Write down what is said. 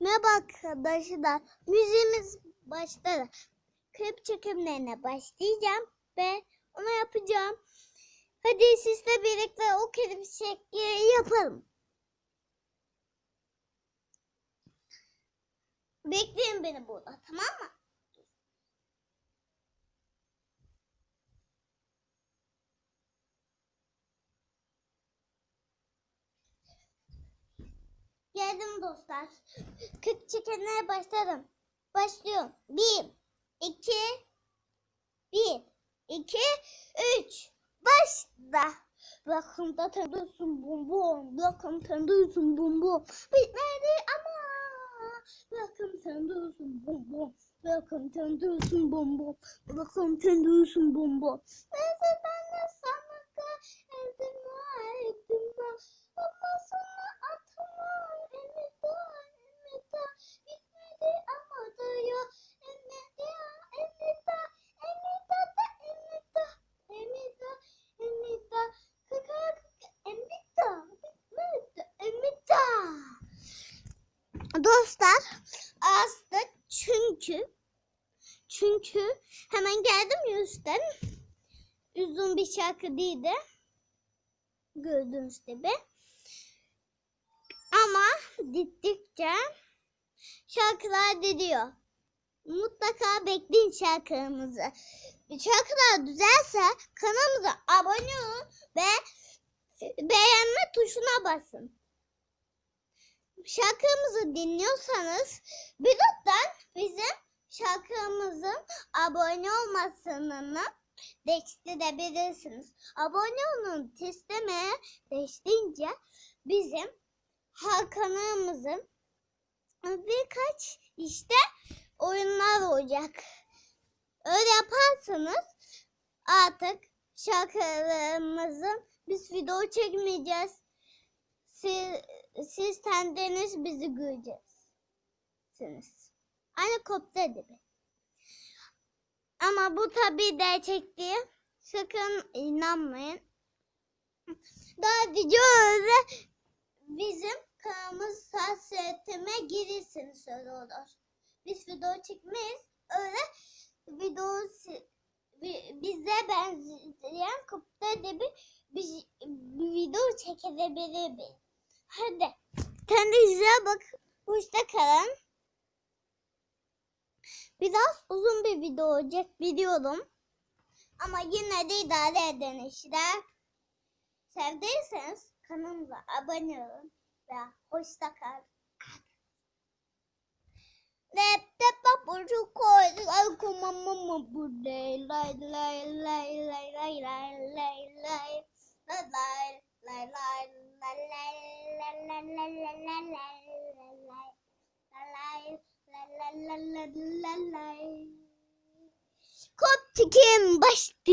Merhaba arkadaşlar. Müziğimiz başladı. Klip çekimlerine başlayacağım ve onu yapacağım. Hadi sizle birlikte o klip şekli yapalım. Bekleyin beni burada tamam mı? Geldim dostlar. Kırk çekenlere başladım. Başlıyorum. Bir, iki, bir, iki, üç. Başla. Bakın da tanıyorsun bum bum. Bakın tanıyorsun bum bum. Bitmedi ama. Bakın tanıyorsun bum bum. Bakın tanıyorsun bum bum. Bakın tanıyorsun bum bum. Neyse Dostlar astık çünkü çünkü hemen geldim üstten. Uzun bir şarkı değildi. Gördüğünüz gibi. Ama gittikçe şarkılar diyor. Mutlaka bekleyin şarkımızı. Şarkılar düzelse kanalımıza abone olun ve beğenme tuşuna basın. Şarkımızı dinliyorsanız lütfen bizim şarkımızın abone olmasını destekleyebilirsiniz. Abone olun testlemeye destince bizim Hakan'ımızın birkaç işte oyunlar olacak. Öyle yaparsanız artık şarkılarımızın biz video çekmeyeceğiz. Siz, kendiniz bizi göreceksiniz. Aynı kopta gibi. Ama bu tabii gerçek değil. Sakın inanmayın. Daha videoda bizim kanalımız hasretime girirsiniz öyle olur. Biz video çekmeyiz. Öyle video bize benzeyen kopta gibi bir, video çekebilir bir. Hadi. Kendinize bak. Hoşça kalın. Biraz uzun bir video olacak biliyorum. Ama yine de idare edin işte. Sevdiyseniz kanalımıza abone olun ve hoşça kalın. Laptop papucu koyduk ay kumamama lay lay lay lay lay lay lay lay lay la la la la. Koptikim başladı.